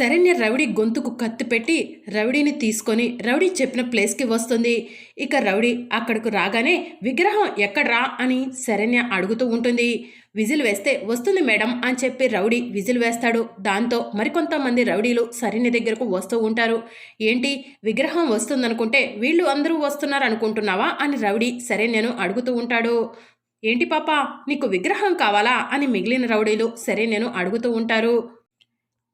Saranya rowdy గొంతుకు కత్తి పెట్టి రౌడీని తీసుకొని రౌడీ చెప్పిన ప్లేస్కి వస్తుంది. ఇక రౌడీ అక్కడకు రాగానే విగ్రహం ఎక్కడ్రా? అని శరణ్య అడుగుతూ ఉంటుంది. విజిల్ వేస్తే వస్తుంది మేడం అని చెప్పి రౌడీ విజిల్ వేస్తాడు. దాంతో మరికొంతమంది రౌడీలు శరణ్య దగ్గరకు వస్తూ ఉంటారు. ఏంటి? విగ్రహం వస్తుందనుకుంటే వీళ్ళు అందరూ వస్తున్నారు అనుకుంటున్నావా అని రౌడీ శరణ్యను అడుగుతూ ఉంటాడు. ఏంటి పాపా? నీకు విగ్రహం కావాలా? అని మిగిలిన రౌడీలు శరణ్యను అడుగుతూ ఉంటారు.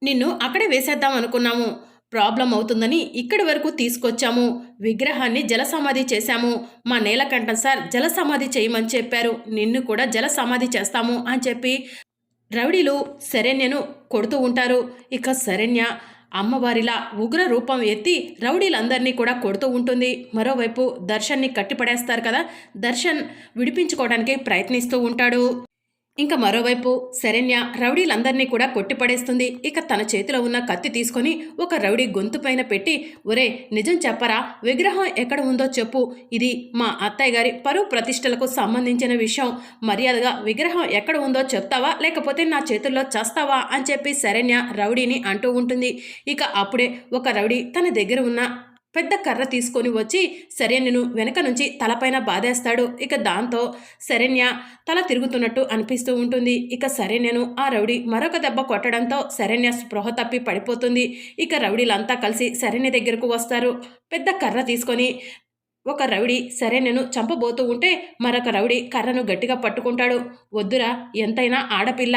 నిన్ను అక్కడే వేసేద్దాం అనుకున్నాము. ప్రాబ్లం అవుతుందని ఇక్కడి వరకు తీసుకొచ్చాము. విగ్రహాన్ని జలసమాధి చేశాము. మా నీలకంఠం సార్ జలసమాధి చేయమని చెప్పారు. నిన్ను కూడా జలసమాధి చేస్తాము అని చెప్పి రౌడీలు శరణ్యను కొడుతూ ఉంటారు. ఇక శరణ్య అమ్మవారిలా ఉగ్ర రూపం ఎత్తి రౌడీలందరినీ కూడా కొడుతూ ఉంటుంది. మరోవైపు దర్శన్ని కట్టిపడేస్తారు కదా. దర్శన్ విడిపించుకోవడానికి ప్రయత్నిస్తూ ఉంటాడు. ఇంకా మరోవైపు శరణ్య రౌడీలందరినీ కూడా కొట్టిపడేస్తుంది. ఇక తన చేతిలో ఉన్న కత్తి తీసుకొని ఒక రౌడీ గొంతు పైన పెట్టి ఒరే నిజం చెప్పరా? విగ్రహం ఎక్కడ ఉందో చెప్పు. ఇది మా అత్తయ్య గారి పరువు ప్రతిష్టలకు సంబంధించిన విషయం. మర్యాదగా విగ్రహం ఎక్కడ ఉందో చెప్తావా? లేకపోతే నా చేతుల్లో చస్తావా? అని చెప్పి శరణ్య రౌడీని అంటూ ఉంటుంది. ఇక అప్పుడే ఒక రౌడీ తన దగ్గర ఉన్న పెద్ద కర్ర తీసుకొని వచ్చి శరణ్యను వెనక నుంచి తలపైన బాధేస్తాడు. ఇక దాంతో శరణ్య తల తిరుగుతున్నట్టు అనిపిస్తూ ఉంటుంది. ఇక శరణ్యను ఆ రౌడీ మరొక దెబ్బ కొట్టడంతో శరణ్య స్పృహ తప్పి పడిపోతుంది. ఇక రౌడీలంతా కలిసి శరణ్య దగ్గరకు వస్తారు. పెద్ద కర్ర తీసుకొని ఒక రౌడీ శరణ్యను చంపబోతూ ఉంటే మరొక రౌడీ కర్రను గట్టిగా పట్టుకుంటాడు. వద్దురా ఎంతైనా ఆడపిల్ల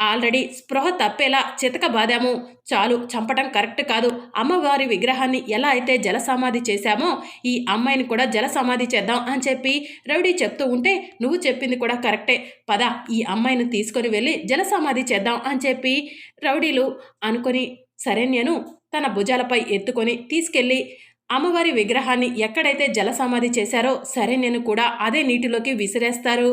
ఆల్రెడీ స్పృహ తప్పేలా చితక బాదాము. చాలు చంపటం కరెక్ట్ కాదు. అమ్మవారి విగ్రహాన్ని ఎలా అయితే జలసమాధి చేశామో ఈ అమ్మాయిని కూడా జలసమాధి చేద్దాం అని చెప్పి రౌడీ చెప్తూ ఉంటే నువ్వు చెప్పింది కూడా కరెక్టే. పద ఈ అమ్మాయిని తీసుకొని వెళ్ళి జలసమాధి చేద్దాం అని చెప్పి రౌడీలు అనుకొని శరణ్యను తన భుజాలపై ఎత్తుకొని తీసుకెళ్ళి అమ్మవారి విగ్రహాన్ని ఎక్కడైతే జలసమాధి చేశారో శరణ్యను కూడా అదే నీటిలోకి విసిరేస్తారు.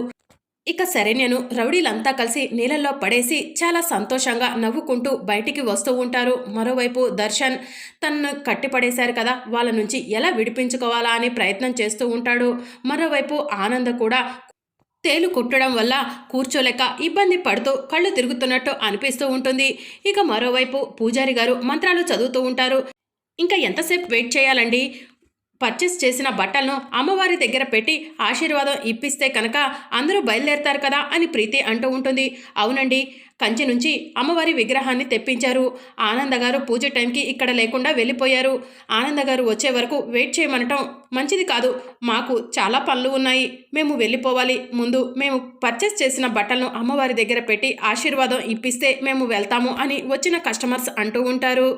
ఇక శరణ్యను రౌడీలంతా కలిసి నీళ్ళల్లో పడేసి చాలా సంతోషంగా నవ్వుకుంటూ బయటికి వస్తూ ఉంటారు. మరోవైపు దర్శన్ తనను కట్టిపడేశారు కదా వాళ్ళ నుంచి ఎలా విడిపించుకోవాలా అని ప్రయత్నం చేస్తూ ఉంటాడు. మరోవైపు ఆనంద కూడా తేలు కుట్టడం వల్ల కూర్చోలేక ఇబ్బంది పడుతూ కళ్ళు తిరుగుతున్నట్టు అనిపిస్తూ ఉంటుంది. ఇక మరోవైపు పూజారి గారు మంత్రాలు చదువుతూ ఉంటారు. ఇంకా ఎంతసేపు వెయిట్ చేయాలండి? పర్చేస్ చేసిన బట్టలను అమ్మవారి దగ్గర పెట్టి ఆశీర్వాదం ఇప్పిస్తే కనుక అందరూ బయలుదేరతారు కదా అని ప్రీతి అంటూ ఉంటుంది. అవునండి కంచి నుంచి అమ్మవారి విగ్రహాన్ని తెప్పించారు. ఆనంద గారు పూజ టైంకి ఇక్కడ లేకుండా వెళ్ళిపోయారు. ఆనంద గారు వచ్చే వరకు వెయిట్ చేయమనటం మంచిది కాదు. మాకు చాలా పనులు ఉన్నాయి. మేము వెళ్ళిపోవాలి. ముందు మేము పర్చేస్ చేసిన బట్టలను అమ్మవారి దగ్గర పెట్టి ఆశీర్వాదం ఇప్పిస్తే మేము వెళ్తాము అని వచ్చిన కస్టమర్స్ అంటూ ఉంటారు.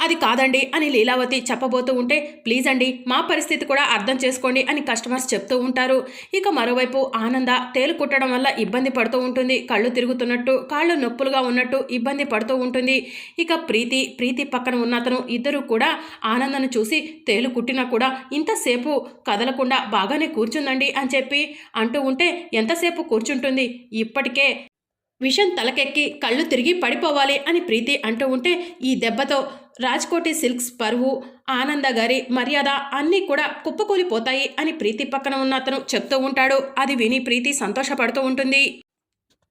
అది కాదండి అని లీలావతి చెప్పబోతూ ఉంటే ప్లీజ్ అండి మా పరిస్థితి కూడా అర్థం చేసుకోండి అని కస్టమర్స్ చెప్తూ ఉంటారు. ఇక మరోవైపు ఆనంద తేలు కుట్టడం వల్ల ఇబ్బంది పడుతూ ఉంటుంది. కళ్ళు తిరుగుతున్నట్టు కాళ్ళు నొప్పులుగా ఉన్నట్టు ఇబ్బంది పడుతూ ఉంటుంది. ఇక ప్రీతి ప్రీతి పక్కన ఉన్న అతను ఇద్దరు కూడా ఆనందను చూసి తేలు కుట్టినా కూడా ఇంతసేపు కదలకుండా బాగానే కూర్చుందండి అని చెప్పి అంటూ ఉంటే ఎంతసేపు కూర్చుంటుంది? ఇప్పటికే విషం తలకెక్కి కళ్ళు తిరిగి పడిపోవాలి అని ప్రీతి అంటూ ఉంటే ఈ దెబ్బతో రాజ్కోటి సిల్క్స్ పరువు ఆనంద గారి మర్యాద అన్నీ కూడా కుప్పకూలిపోతాయి అని ప్రీతి పక్కన ఉన్న అతను చెప్తూ ఉంటాడు. అది విని ప్రీతి సంతోషపడుతూ ఉంటుంది.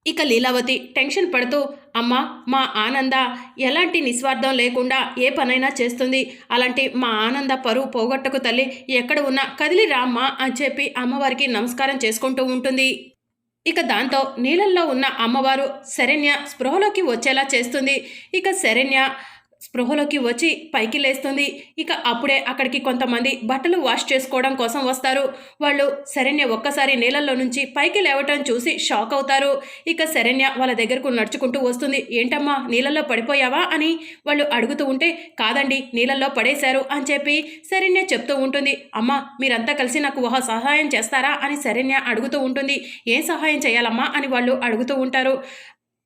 ఇక లీలావతి టెన్షన్ పడుతూ అమ్మ మా ఆనంద ఎలాంటి నిస్వార్థం లేకుండా ఏ పనైనా చేస్తుంది. అలాంటి మా ఆనంద పరువు పోగొట్టకు తల్లి ఎక్కడ ఉన్నా కదిలి రామ్మా అని చెప్పి అమ్మవారికి నమస్కారం చేసుకుంటూ ఉంటుంది. ఇక దాంతో నీళ్ళల్లో ఉన్న అమ్మవారు శరణ్య స్పృహలోకి వచ్చేలా చేస్తుంది. ఇక శరణ్య స్పృహలోకి వచ్చి పైకి లేస్తుంది. ఇక అప్పుడే అక్కడికి కొంతమంది బట్టలు వాష్ చేసుకోవడం కోసం వస్తారు. వాళ్ళు శరణ్య ఒక్కసారి నీళ్ళల్లో నుంచి పైకి లేవటం చూసి షాక్ అవుతారు. ఇక శరణ్య వాళ్ళ దగ్గరకు నడుచుకుంటూ వస్తుంది. ఏంటమ్మా నీళ్ళల్లో పడిపోయావా? అని వాళ్ళు అడుగుతూ ఉంటే కాదండి నీళ్ళల్లో పడేశారు అని చెప్పి శరణ్య చెప్తూ ఉంటుంది. అమ్మా మీరంతా కలిసి నాకు ఒక సహాయం చేస్తారా? అని శరణ్య అడుగుతూ ఉంటుంది. ఏం సహాయం చేయాలమ్మా? అని వాళ్ళు అడుగుతూ ఉంటారు.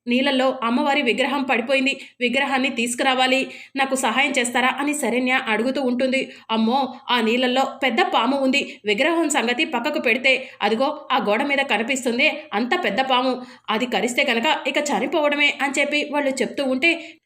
నీళ్ళల్లో అమ్మవారి విగ్రహం పడిపోయింది. విగ్రహాన్ని తీసుకురావాలి. నాకు సహాయం చేస్తారా అని శరణ్య అడుగుతూ ఉంటుంది. అమ్మో ఆ నీళ్ళల్లో పెద్ద పాము ఉంది. విగ్రహం సంగతి పక్కకు పెడితే అదిగో ఆ గోడ మీద కనిపిస్తుంది అంత పెద్ద పాము. అది కరిస్తే కనుక ఇక చనిపోవడమే అని చెప్పి వాళ్ళు చెప్తూ ఉంటే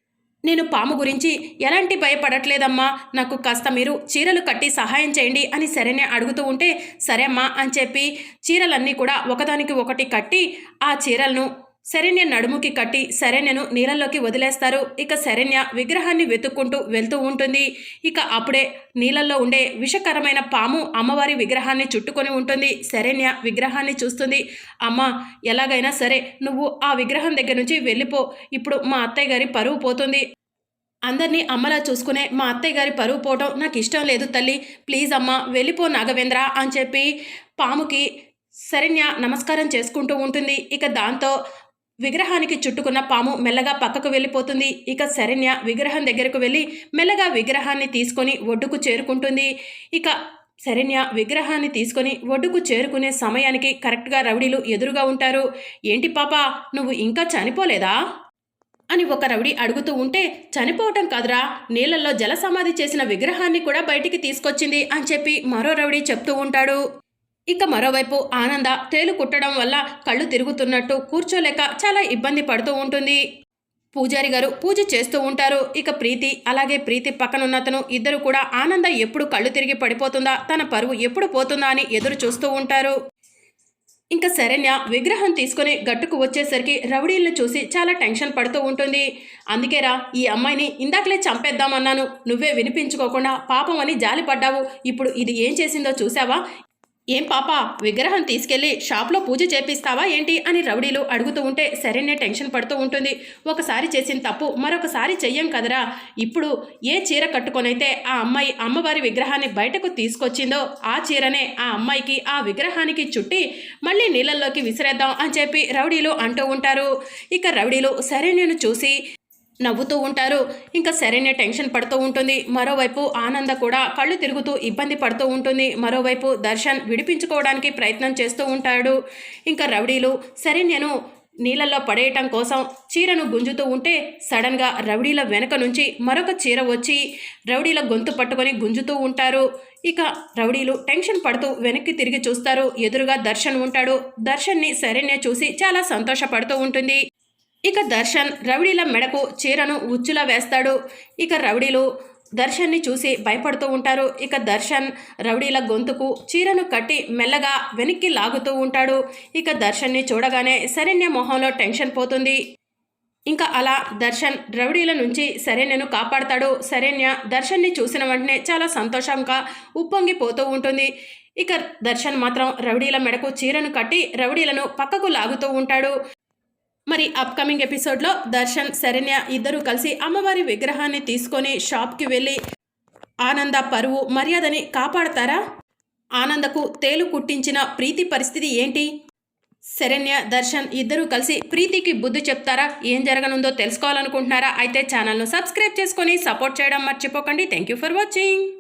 నేను పాము గురించి ఎలాంటి భయపడట్లేదమ్మా. నాకు కాస్త మీరు చీరలు కట్టి సహాయం చేయండి అని శరణ్య అడుగుతూ ఉంటే సరే అమ్మా అని చెప్పి చీరలన్నీ కూడా ఒకదానికి ఒకటి కట్టి ఆ చీరలను శరణ్య నడుముకి కట్టి శరణ్యను నీళ్ళలోకి వదిలేస్తారు. ఇక శరణ్య విగ్రహాన్ని వెతుక్కుంటూ వెళ్తూ ఉంటుంది. ఇక అప్పుడే నీళ్ళల్లో ఉండే విషకరమైన పాము అమ్మవారి విగ్రహాన్ని చుట్టుకొని ఉంటుంది. శరణ్య విగ్రహాన్ని చూస్తుంది. అమ్మ ఎలాగైనా సరే నువ్వు ఆ విగ్రహం దగ్గర నుంచి వెళ్ళిపో. ఇప్పుడు మా అత్తయ్య గారి పరువు పోతుంది. అందరినీ అమ్మలా చూసుకునే మా అత్తయ్య గారి పరువు పోవటం నాకు ఇష్టం లేదు తల్లి. ప్లీజ్ అమ్మ వెళ్ళిపో నాగవేంద్ర అని చెప్పి పాముకి శరణ్య నమస్కారం చేసుకుంటూ ఉంటుంది. ఇక దాంతో విగ్రహానికి చుట్టుకున్న పాము మెల్లగా పక్కకు వెళ్ళిపోతుంది. ఇక శరణ్య విగ్రహం దగ్గరకు వెళ్ళి మెల్లగా విగ్రహాన్ని తీసుకొని ఒడ్డుకు చేరుకుంటుంది. ఇక శరణ్య విగ్రహాన్ని తీసుకొని ఒడ్డుకు చేరుకునే సమయానికి కరెక్ట్గా రౌడీలు ఎదురుగా ఉంటారు. ఏంటి పాప నువ్వు ఇంకా చనిపోలేదా? అని ఒక రౌడీ అడుగుతూ ఉంటే చనిపోవటం కాదురా నీళ్ళల్లో జల సమాధి చేసిన విగ్రహాన్ని కూడా బయటికి తీసుకొచ్చింది అని చెప్పి మరో రౌడీ చెప్తూ ఉంటాడు. ఇక మరోవైపు ఆనంద తేలు కుట్టడం వల్ల కళ్ళు తిరుగుతున్నట్టు కూర్చోలేక చాలా ఇబ్బంది పడుతూ ఉంటుంది. పూజారి గారు పూజ చేస్తూ ఉంటారు. ఇక ప్రీతి అలాగే ప్రీతి పక్కనున్నతను ఇద్దరు కూడా ఆనంద ఎప్పుడు కళ్ళు తిరిగి పడిపోతుందా తన పరువు ఎప్పుడు పోతుందా అని ఎదురు చూస్తూ ఉంటారు. ఇంకా శరణ్య విగ్రహం తీసుకొని గట్టుకు వచ్చేసరికి రౌడీలను చూసి చాలా టెన్షన్ పడుతూ ఉంటుంది. అందుకేరా ఈ అమ్మాయిని ఇందాకలే చంపేద్దామన్నాను. నువ్వే వినిపించుకోకుండా పాపం అని జాలి పడ్డావు ఇప్పుడు ఇది ఏం చేసిందో చూసావా ఏం పాప విగ్రహం తీసుకెళ్ళి షాప్లో పూజ చేపిస్తావా ఏంటి అని రౌడీలు అడుగుతూ ఉంటే సరేనే టెన్షన్ పడుతూ ఉంటుంది. ఒకసారి చేసిన తప్పు మరొకసారి చెయ్యం కదరా. ఇప్పుడు ఏ చీర కట్టుకొనైతే ఆ అమ్మాయి అమ్మవారి విగ్రహాన్ని బయటకు తీసుకొచ్చిందో ఆ చీరనే ఆ అమ్మాయికి ఆ విగ్రహానికి చుట్టి మళ్ళీ నీళ్ళల్లోకి విసిరేద్దాం అని చెప్పి రౌడీలు అంటూ ఉంటారు. ఇక రౌడీలు సరే నేను చూసి నవ్వుతూ ఉంటారు. ఇంకా శరణ్య టెన్షన్ పడుతూ ఉంటుంది. మరోవైపు ఆనంద కూడా కళ్ళు తిరుగుతూ ఇబ్బంది పడుతూ ఉంటుంది. మరోవైపు దర్శన్ విడిపించుకోవడానికి ప్రయత్నం చేస్తూ ఉంటాడు. ఇంకా రౌడీలు శరణ్యను నీళ్ళల్లో పడేయటం కోసం చీరను గుంజుతూ ఉంటే సడన్గా రౌడీల వెనక నుంచి మరొక చీర వచ్చి రౌడీల గొంతు పట్టుకొని గుంజుతూ ఉంటారు. ఇక రౌడీలు టెన్షన్ పడుతూ వెనక్కి తిరిగి చూస్తారు. ఎదురుగా దర్శన్ ఉంటాడు. దర్శన్ని శరణ్య చూసి చాలా సంతోషపడుతూ ఉంటుంది. ఇక దర్శన్ రవిడీల మెడకు చీరను ఉచ్చులా వేస్తాడు. ఇక రౌడీలు దర్శన్ని చూసి భయపడుతూ ఉంటారు. ఇక దర్శన్ రౌడీల గొంతుకు చీరను కట్టి మెల్లగా వెనక్కి లాగుతూ ఉంటాడు. ఇక దర్శన్ని చూడగానే శరణ్య మొహంలో టెన్షన్ పోతుంది. ఇంకా అలా దర్శన్ రౌడీల నుంచి శరణ్యను కాపాడతాడు. శరణ్య దర్శన్ని చూసిన వెంటనే చాలా సంతోషంగా ఉప్పొంగిపోతూ ఉంటుంది. ఇక దర్శన్ మాత్రం రౌడీల మెడకు చీరను కట్టి రౌడీలను పక్కకు లాగుతూ ఉంటాడు. మరి అప్కమింగ్ ఎపిసోడ్లో దర్శన్ శరణ్య ఇద్దరు కలిసి అమ్మవారి విగ్రహాన్ని తీసుకొని షాప్కి వెళ్ళి ఆనంద పరువు మర్యాదని కాపాడతారా? ఆనందకు తేలు కుట్టించిన ప్రీతి పరిస్థితి ఏంటి? శరణ్య దర్శన్ ఇద్దరూ కలిసి ప్రీతికి బుద్ధి చెప్తారా? ఏం జరగనుందో తెలుసుకోవాలనుకుంటున్నారా? అయితే ఛానల్ను సబ్స్క్రైబ్ చేసుకొని సపోర్ట్ చేయడం మర్చిపోకండి. Thank you for watching